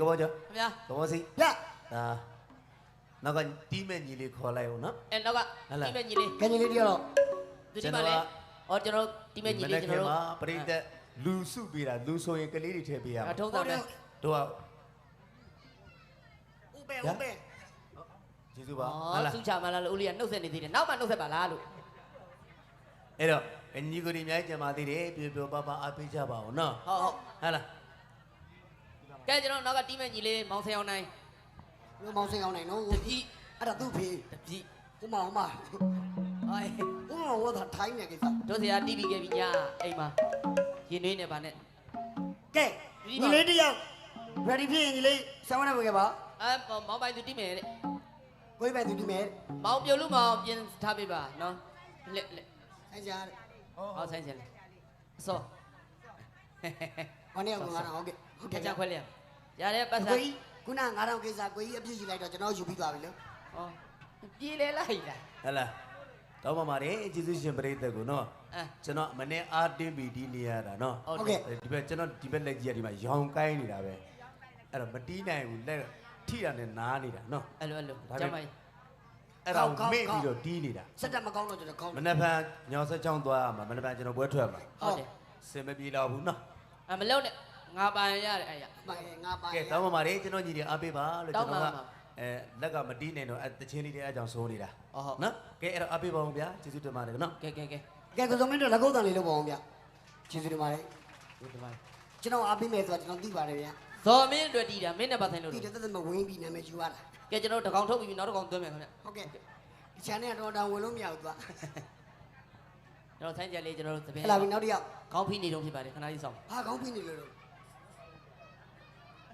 ကဘောကျော်ခင်ဗျာကဘောစီဗျဒါနောက်ကတီးမဲ့ညီလေးခေါ်လိုက်အောင်နော်အဲနောက်ကဟုတ်လားတိမဲ့ညီလေးကင်ကြီးလေးတယောက်တော့သူဒီမှာလဲဩကျွန်တော်တိမဲ့ညီလေးကျွန်တော်တို့မနေ့ကပရိသတ်လူစုပေးတာလူဆိုရင်ကလေးတွေထည့်ပေးရအမှာထုံးတာပဲတို့ကဥပဲဥပဲကျေးဇူးပါဩဟုတ်လားသူချမှာလားလို့ဦးလေးကနှုတ်ဆက်နေသေးတယ်နောက်မှနှုတ်ဆက်ပါလားလို့အဲ့တော့အညီကိုဒီအများကြီးကြံပါသေးတယ်ပြပြပပအားပေးကြပါအောင်နော်ဟုတ်ဟုတ်ဟုတ်လား ကဲကျွန်တော်နောက်ကတိမဲ့ညီလေးမောင်ဆင်အောင်နိုင်လူမောင်စင်အောင်နိုင်နော်တပည့်အဲ့ဒါသူ့ဖေတပည့်ဟိုမှာဟိုမှာအိုးဟိုမှာဝတ်တာထိုင်းနေကိစ္စတို့စရာတီးပြီးခဲ့ပြီညာအိမ်မှာရင်နှွေးနေပါနဲ့ကဲညီလေးတယောက် ready ဖြစ်ရင်ညီလေးဆောင်းနေပါခဲ့ပါအဲမောင်ပိုင်သူတိမဲ့တဲ့ကိုယ်ပဲသူဒီမဲ့မောင်ပြုတ်လို့မောင်ပြင်ထားပေးပါနော်လက်လက်ဆိုင်ကြတယ်ဟောဆိုင်ဆိုင်လေးအစောဟောနေအောင်ငါတော့ဟုတ်ကဲ့ဟုတ်ကြကဲ့ကြခွဲလေး ရတဲ့ပတ်စံကိုကြီးခုန9000ကိစ္စကိုကြီးအပြည့်ယူလိုက်တော့ကျွန်တော်ယူပြီးသွားပြီလို့ဟောပြေးလေလိုက်လားဟုတ်လားတော့ပါပါတယ်ကျေးဇူးရှင်ပရိသတ်ကိုနော်အဲကျွန်တော်မနေ့အားတင်းပြီးဒီနေရတာနော်ဟုတ်တယ်ဒီဘက်ကျွန်တော်ဒီဘက်လက်ကြီးကဒီမှာရောင်ကိုင်းနေတာပဲအဲ့တော့မတီးနိုင်ဘူးလက်ထိတာနဲ့နားနေတာနော်အဲ့လိုအဲ့လိုဒါကျပဲမကြီးအဲ့ဒါကိုမေ့ပြီးတော့တီးနေတာစက်တက်မကောင်းတော့ကျွန်တော်ကောင်းမနေ့ကညောင်ဆက်ချောင်းသွားမှာမနေ့ကကျွန်တော်ပွဲထွက်မှာဟုတ်တယ်စင်မပြေတော့ဘူးနော်အမလုံးနဲ့ ငါပိုင်ရတယ်အဲ့ရမှန်ငါပါကဲတောင်းပါပါလေကျွန်တော်ညီတွေအားပေးပါလို့တောကျွန်င်းပါတော်ကပါအဲလက်ကမတီးနိုင်တော့အဲတချင်းလေးတွေအကြောင်းစိုးနေတာအော်ဟုတ် နော်ကဲအဲ့တော့အားပေးပါဦးဗျာကျေးဇူးတင်ပါတယ်နော်ကဲကဲကဲကဲကိုစုံမင်းတို့လက်ကုပ်တန်လေးလုပ်ပါအောင်ဗျကျေးဇူးတင်ပါတယ်ဒီမှာကျွန်တော်အားပေးမယ်ဆိုတာကျွန်တော်သိပါတယ်ဗျဇော်မင်းအတွက်တည်တာမင်းနဲ့ပါဆိုင်လို့ဒီလို့တက်တက်မဝင်ပြီးနာမည်ယူရတာကဲကျွန်တော်တကောင်ထုတ်ပြီးနောက်တကောင်သွင်းမယ်ခင်ဗျဟုတ်ကဲ့ဒီ channel ကတော့တောင်ဝင်လို့မရဘူးသူကကျွန်တော်ဆိုင်ကြလေးကျွန်တော်တို့သပင်းဟလာပြီနောက်တစ်ယောက်ခေါင်းဖိနေတော့ဖြစ်ပါတယ်ခဏလေးဆောင်ဘာကောင်းပြီနေလို့လို့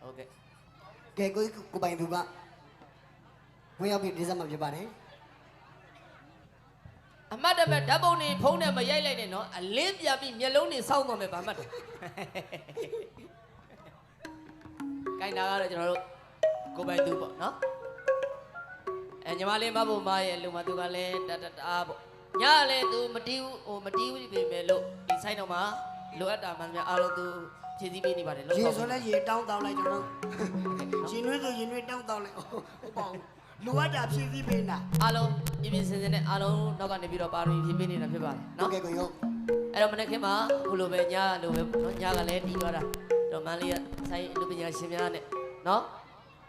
ဟုတ်ကဲ့ကဲကိုကိုပိုင်သူကဝင်ရောက်ပြီးဒီဇက်မှာဖြစ်ပါတယ်အမတ်တမဲ့ဓာတ်ပုံနေဖုံးနဲ့မရိုက်လိုက်နဲ့နော်အလင်းပြပြီးမျက်လုံးနေစောင်းတော့မယ်ဗာမှတ်တယ်ကိုင်းတာကတော့ကျွန်တော်တို့ကိုပိုင်သူပေါ့နော်အဲညီမလေးမဖို့မရဲ့လူမသူကလည်းတတတာပေါ့ညလည်းသူမတီးဘူးဟိုမတီးဘူးပြင်မယ်လို့ဒီဆိုင်တော့မှာလိုအပ်တာမှန်များအားလုံးသူ ဖြည့်ဆည်းပေးနေပါတယ်လို့ရေဆိုဆိုလဲရေတောင်းတောင်းလိုက်ကျွန်တော်ရှင်နှွေးဆိုရင်နှွေးတောင်းတောင်းလိုက်ဟုတ်ပါဘူးလိုအပ်တာဖြည့်ဆည်းပေးတာအားလုံးပြပြစင်စင်နဲ့အားလုံးနောက်ကနေပြီးတော့ပါရီဖြည့်ပေးနေတာဖြစ်ပါတယ်ဟုတ်နော်ကဲ့ကိုရုပ်အဲ့တော့မနေ့ကမှအခုလိုပဲညလိုပဲနော်ညကလည်းတီးသွားတာတော့မန်းလေးကဆိုင်လူပညာရှင်များနဲ့နော်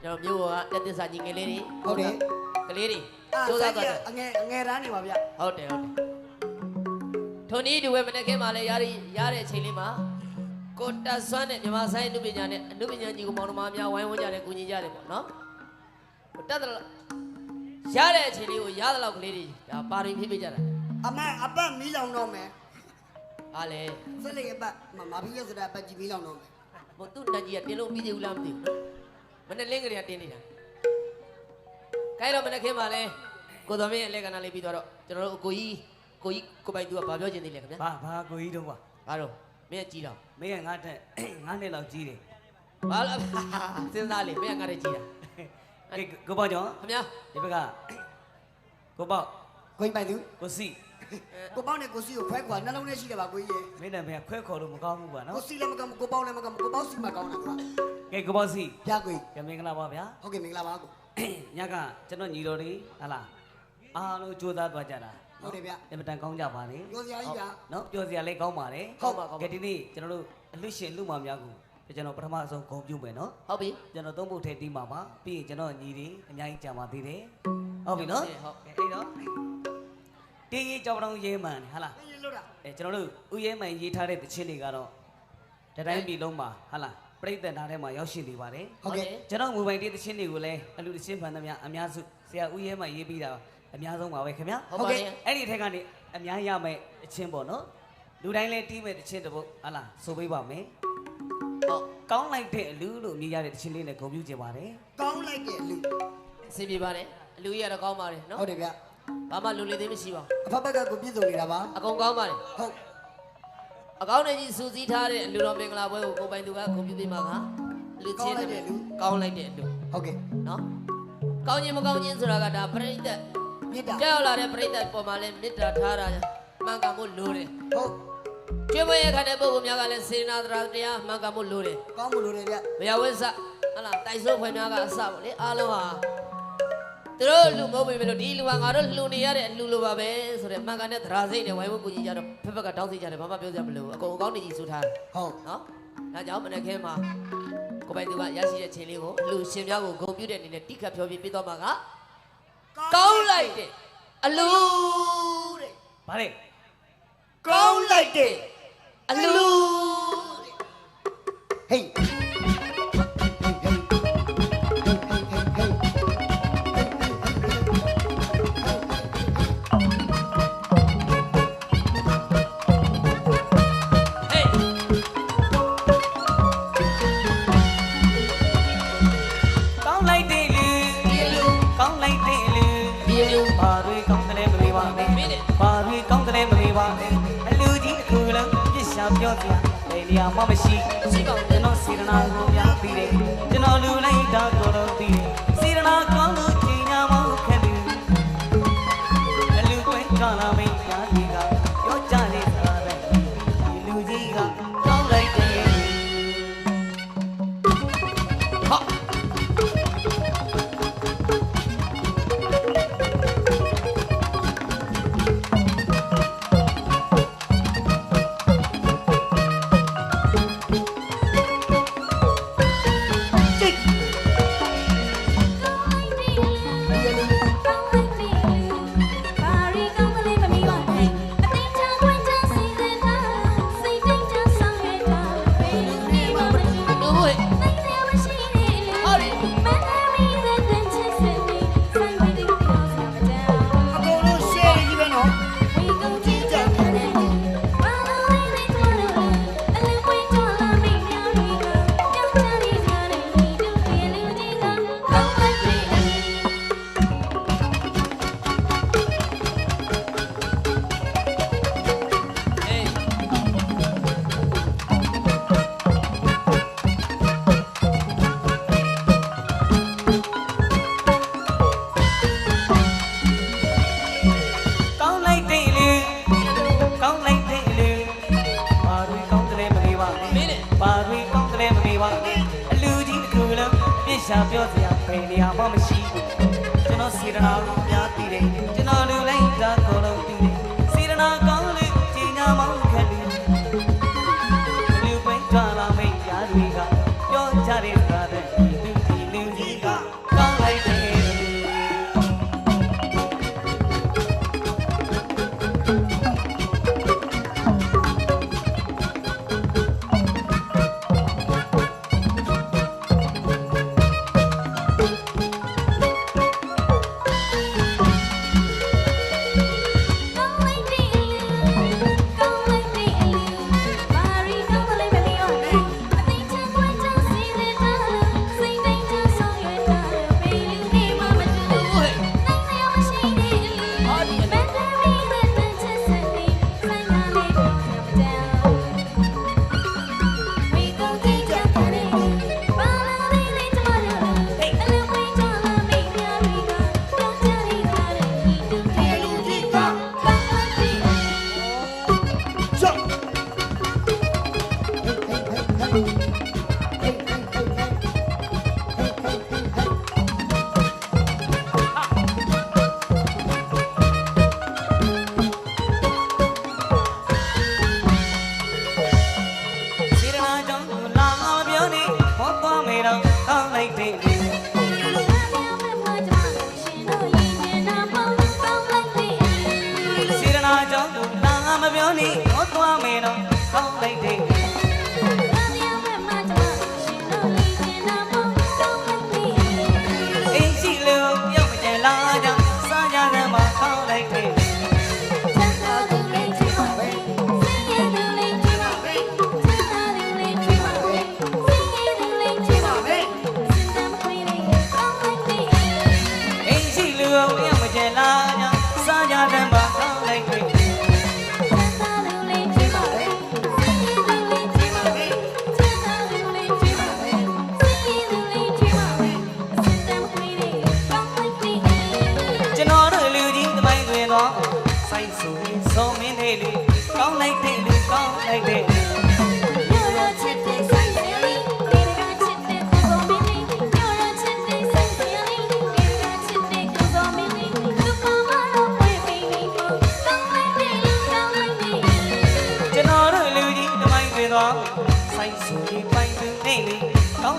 ကျွန်တော်မြို့ကတက်သစ္စာညီငယ်လေးတွေဟုတ်တယ်ကလေးတွေအာစူးစစိုမ်းက်သွားတယ်အငယ်အငယ်ရန်နေပါဗျဟုတ်တယ်ဟုတ်တယ်ထိုနည်းဒီဝဲမနေ့ကမှလည်းရရရတဲ့အချိန်လေးမှာ ကိုတက်ဆွမ်းနဲ့မြမဆိုင်လူပညာနဲ့အနုပညာညီကောင်မောင်နှမများဝိုင်းဝန်းကြတယ်ကူညီကြတယ်ပေါ့နော်ဟိုတက်တယ်ရတဲ့အချိန်လေးကိုရတဲ့လောက်ကလေးတွေဒါပါရီဖြည့်ပေးကြတာအမအပတ်မီးလောင်တော့မယ်အားလေစက်လေးအပတ်မမပြီးရဆိုတာအပတ်ကြီးမီးလောင်တော့မယ်ဘုသူ့တကြီးကတင်းလို့ပြီးသေးဘူးလားမသိဘူးနော်မနေ့လင်းကလေးကတင်းနေတာခိုင်းတော့မနေ့ခင်းပါလဲကိုတော်မင်းရဲ့လက်ကနာလေးပြီးတော့ကျွန်တော်တို့ကိုကြီးကိုကြီးကိုပိုင်သူကဘာပြောချင်သေးလဲခင်ဗျာဘာဘာကိုကြီးတော့ကွာဘာတော့ မင်းကကြီးတော့မင်းကငါ့တက်ငါးနှစ်လောက်ကြီးတယ်ဘာလဲစဉ်းစားလေမင်းကငါတဲ့ကြီးတာကဲကိုပေါ့ကျော်ခင်ဗျာဒီဘက်ကကိုပေါ့ကိုကြီးပိုင်သူကိုစီကိုပေါင်းနဲ့ကိုစီကိုဖွဲခွာနှလုံးထဲရှိတယ်ပါကိုကြီးရေမင်းလည်းမင်းခွဲခေါ်လို့မကောင်းဘူးကွာနော်ကိုစီလည်းမကောင်းကိုပေါင်းလည်းမကောင်းကိုပေါင်းစီမကောင်းတာကွာကဲကိုပေါ့စီပြကိုကြီးကဲမင်္ဂလာပါဗျာဟုတ်ကဲ့မင်္ဂလာပါကိုညကကျွန်တော်ညီတော်တွေဟာလားအားလုံးကြိုးစားသွားကြတာ ဟုတ်တယ်ဗျအင်မတန်ကောင်းကြပါလေပြောစရာကြီးဗျနော်ပြောစရာလည်းကောင်းပါတယ်ဟုတ်ပါကောင်းကဲဒီနေ့ကျွန်တော်တို့အလွတ်ရှင်လူမများကိုကျွန်တော်ပထမဆုံးဂုဏ်ပြုမယ်နော်ဟုတ်ပြီကျွန်တော်သုံးဖို့ထဲတီးမှာပါပြီးရင်ကျွန်တော်ညီတွေအများကြီးကြာပါသေးတယ်ဟုတ်ပြီနော်ဟုတ်ကဲအဲ့တော့တင်းကြီးကြောက်တောင်ရေးမှန်ဟာလားမင်းလို့တာအဲကျွန်တော်တို့ဥရဲမှန်ရေးထားတဲ့တခြင်းတွေကတော့တတိုင်းပြည်လုံးမှာဟာလားပြိတ္တနာထဲမှာရောက်ရှိနေပါတယ်ဟုတ်ကဲ့ကျွန်တော်မူပိုင်တေးတခြင်းတွေကိုလည်းအလူတခြင်းဖန်သမျှအများစုဆရာဥရဲမှန်ရေးပြီးတာအများဆုံးပါပဲခင်ဗျာဟုတ်ပါရဲ့အဲ့ဒီထက်ကနေအများရမယ့်တခြင်းပေါ့နော်လူတိုင်းလည်းတီးမဲ့တခြင်းတစ်ပုတ်ဟာလားဆိုပေးပါမယ်ဟုတ်ကောင်းလိုက်တဲ့အလူလို့မြည်ရတဲ့တခြင်းလေးနဲ့ဂုဏ်ပြုကြပါတယ်ကောင်းလိုက်တဲ့လူအဆင်ပြေပါတယ်အလူကြီးကတော့ကောင်းပါတယ်နော်ဟုတ်တယ်ဗျဘာမှလူလေးသေးမရှိပါဘူးအဖက်ဘက်ကကိုပြည့်စုံနေတာပါအကုန်ကောင်းပါတယ်ဟုတ်အကောင်းနဲ့ကြီးစူးစီးထားတဲ့အလူတော်မင်္ဂလာပွဲကိုကိုပိုင်သူကကွန်ပျူတာမှာကလူချင်းတဲ့လူကောင်းလိုက်တဲ့လူဟုတ်ကဲ့နော်ကောင်းခြင်းမကောင်းခြင်းဆိုတာကဒါပြိဋ္ဌတ် မြစ်တာကြောက်လာတဲ့ပြိဋ္ဌတ်ပေါ်မှာလဲမေတ္တာထားတာမှန်ကန်မှုလိုတယ်ဟုတ်ကျွေးမွေးရခတဲ့ပုဂ္ဂိုလ်များကလည်းစေနာသရာတရားမှန်ကန်မှုလိုတယ်ကောင်းမလို့လေဗျဘယဝိဇ္ဇဟလာတိုက်စိုးဖွယ်များကအစပေါ့လေအားလုံးဟာသူတို့လူမဟုတ်ပေမဲ့လို့ဒီလူဟာငါတို့လူနေရတဲ့အလူလိုပါပဲဆိုတဲ့မှန်ကန်တဲ့သရာစိတ်နဲ့ဝိုင်းဝန်းကူညီကြတော့ဖက်ဖက်ကတောင်းစီကြတယ်ဘာမှပြောစရာမလိုဘူးအကုန်အကောင်းနေကြီးဆိုထားတယ်ဟုတ်နော်ဒါကြောင့်မနေ့ကမှာကိုပိုင်သူကရရှိတဲ့ချိန်လေးကိုလူရှင်များကိုဂုဏ်ပြုတဲ့အနေနဲ့တိခတ်ဖြောပြပြတော့မှာက ကောင်းလိုက်တဲ့အလူတဲ့ဗါလေကောင်းလိုက်တယ်အလူဟေး ပြစ်ရှာပြောပြဘယ်နေရာမှမရှိရှိပါဦးကျွန်တော်စေရနာကိုများပြီးတယ်ကျွန်တော်လူလိုက်တာကိုတော့ပြီးတယ်စေရနာကောင်းလို့ချိန်ညာမောင်းခက်တယ်အလူကွင်းကလာမင်းညာကြီးကပြောကြလေစားတယ်ဒီလူကြီးကကောင်းလိုက်တယ်ဟာ ရှာပြောစရာဘယ်နေရာမှမရှိဘူးကျွန်တော်စေရနာကိုများပြီးတယ် 你你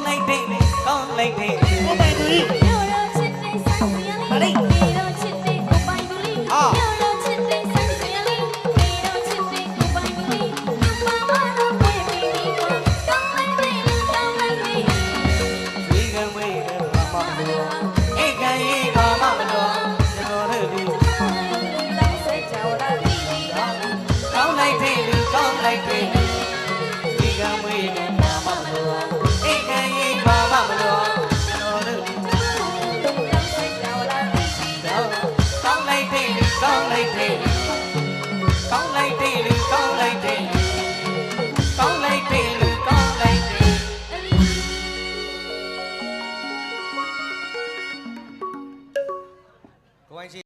လိုက်တယ်ကောင်းလိုက်တယ်ဘုံပိုင်သူကြီးရောရောချစ်တဲ့ဆိုင်ရလေး